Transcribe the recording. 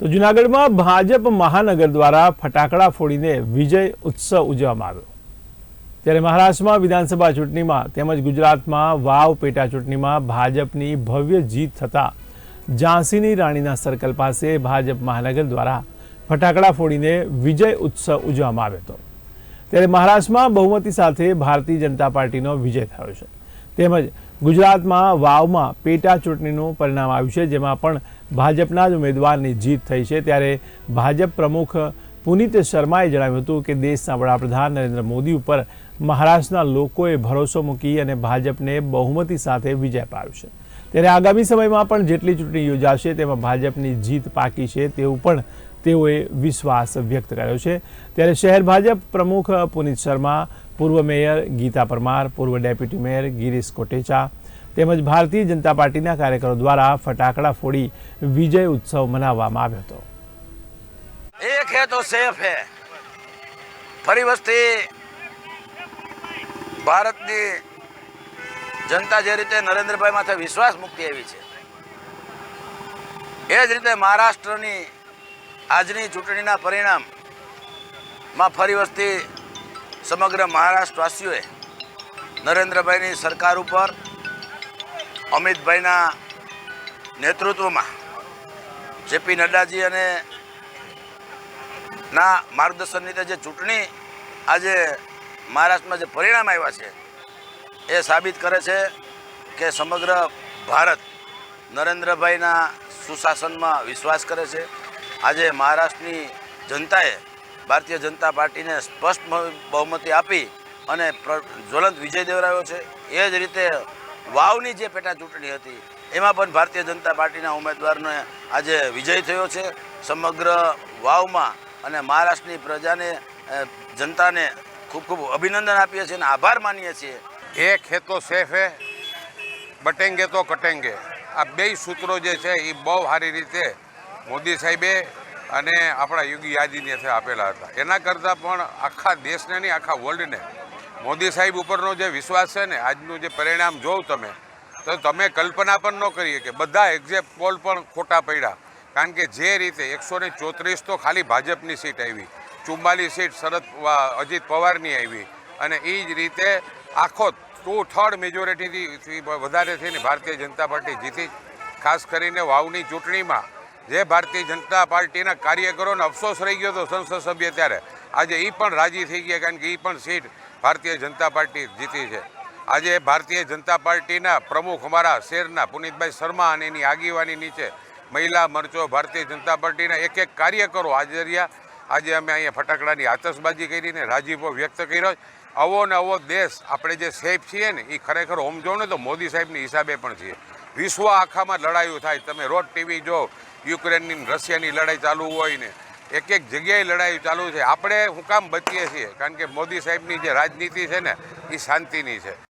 તો જુનાગઢમાં ભાજપ મહાનગર દ્વારા ફટાકડા ફોડીને વિજય ઉત્સવ ઉજવવામાં આવ્યો. ત્યારે મહારાષ્ટ્રમાં વિધાનસભા ચૂંટણીમાં તેમજ ગુજરાતમાં વાવ પેટા ચૂંટણીમાં ભાજપની ભવ્ય જીત થતાં ઝાંસીની રાણીના સર્કલ પાસે ભાજપ મહાનગર દ્વારા ફટાકડા ફોડીને વિજય ઉત્સવ ઉજવવામાં આવ્યો હતો. ત્યારે મહારાષ્ટ્રમાં બહુમતી સાથે ભારતીય જનતા પાર્ટીનો વિજય થયો છે. તેમજ ગુજરાતમાં વાવમાં પેટા ચૂંટણીનું પરિણામ આવ્યું છે, જેમાં પણ ભાજપના જ ઉમેદવારની જીત થઈ છે. ત્યારે ભાજપ પ્રમુખ પુનિત શર્માએ જણાવ્યું હતું કે દેશના વડાપ્રધાન નરેન્દ્ર મોદી ઉપર મહારાષ્ટ્રના લોકોએ ભરોસો મૂકી અને ભાજપને બહુમતી સાથે વિજય પાડ્યો છે. ત્યારે આગામી સમયમાં પણ જેટલી ચૂંટણી યોજાશે તેમાં ભાજપની જીત પાકી છે તેવું પણ તેઓએ વિશ્વાસ વ્યક્ત કર્યો છે. ત્યારે શહેર ભાજપ પ્રમુખ પુનિત શર્મા, પૂર્વ મેયર ગીતા પરમાર, પૂર્વ ડેપ્યુટી મેયર ગિરીશ કોટેચા તેમજ ભારતીય જનતા પાર્ટીના કાર્યકરો દ્વારા ફટાકડા ફોડી વિજય ઉત્સવ મનાવવામાં આવ્યો હતો. એક હે તો સેફ હે. ફરી વસ્તી ભારતની જનતા જે રીતે નરેન્દ્રભાઈ માથે વિશ્વાસ મુક્તિ આવી છે, એ જ રીતે મહારાષ્ટ્રની આજની ચૂંટણીના પરિણામમાં ફરી વસ્તી સમગ્ર મહારાષ્ટ્રવાસીઓએ નરેન્દ્રભાઈની સરકાર ઉપર અમિતભાઈના નેતૃત્વમાં જેપી નડ્ડાજી અને ના માર્ગદર્શન રીતે જે ચૂંટણી આજે મહારાષ્ટ્રમાં જે પરિણામ આવ્યા છે, એ સાબિત કરે છે કે સમગ્ર ભારત નરેન્દ્રભાઈના સુશાસનમાં વિશ્વાસ કરે છે. આજે મહારાષ્ટ્રની જનતાએ ભારતીય જનતા પાર્ટીને સ્પષ્ટ બહુમતી આપી અને જ્વલંત વિજય દેવરાયો છે. એ જ રીતે વાવની જે પેટા ચૂંટણી હતી, એમાં પણ ભારતીય જનતા પાર્ટીના ઉમેદવારને આજે વિજય થયો છે. સમગ્ર વાવમાં અને મહારાષ્ટ્રની પ્રજાને જનતાને ખૂબ ખૂબ અભિનંદન આપીએ છીએ અને આભાર માનીએ છીએ. એક હે તો સેફ હે, બટેંગે તો કટેંગે. આ બે સૂત્રો જે છે એ બહુ સારી રીતે મોદી સાહેબે અને આપણા યોગી યાદીને આપેલા હતા. એના કરતાં પણ આખા દેશને નહીં, આખા વર્લ્ડને મોદી સાહેબ ઉપરનો જે વિશ્વાસ છે ને, આજનું જે પરિણામ જોવ તમે, તો તમે કલ્પના પણ ન કરીએ કે બધા એક્ઝેક્ટ પોલ પણ ખોટા પડ્યા. કારણ કે જે રીતે એકસો ને ચોત્રીસ તો ખાલી ભાજપની સીટ આવી ચુમ્માલીસ સીટ શરદ અજીત પવારની આવી, અને એ જ રીતે આખો ટુ થર્ડ મેજોરિટીથી વધારે થઈને ભારતીય જનતા પાર્ટી જીતી. ખાસ કરીને વાવની ચૂંટણીમાં જે ભારતીય જનતા પાર્ટીના કાર્યકરોને અફસોસ રહી ગયો હતો સંસદ સભ્ય ત્યારે. આજે એ પણ રાજી થઈ ગયા કારણ કે એ પણ સીટ ભારતીય જનતા પાર્ટી જીતી છે. આજે ભારતીય જનતા પાર્ટીના પ્રમુખ અમારા શેરના પુનિતભાઈ શર્મા અને એની આગેવાની નીચે મહિલા મરચો ભારતીય જનતા પાર્ટીના એક એક કાર્યકરો હાજર રહ્યા આજે અમે અહીંયા ફટાકડાની આતશબાજી કરીને રાજીપો વ્યક્ત કર્યો. આવો ને આવો દેશ આપણે જે સેફ છીએ ને એ ખરેખર ઓમ જો ને તો મોદી સાહેબની હિસાબે પણ છીએ. વિશ્વ આખામાં લડાઈઓ થાય. તમે રોજ ટીવી જો યુક્રેનની રશિયાની લડાઈ ચાલુ હોય ને એક એક જગ્યાએ લડાઈ ચાલુ છે. આપણે હું કામ બચીએ છીએ, કારણ કે મોદી સાહેબની જે રાજનીતિ છે ને એ શાંતિની છે.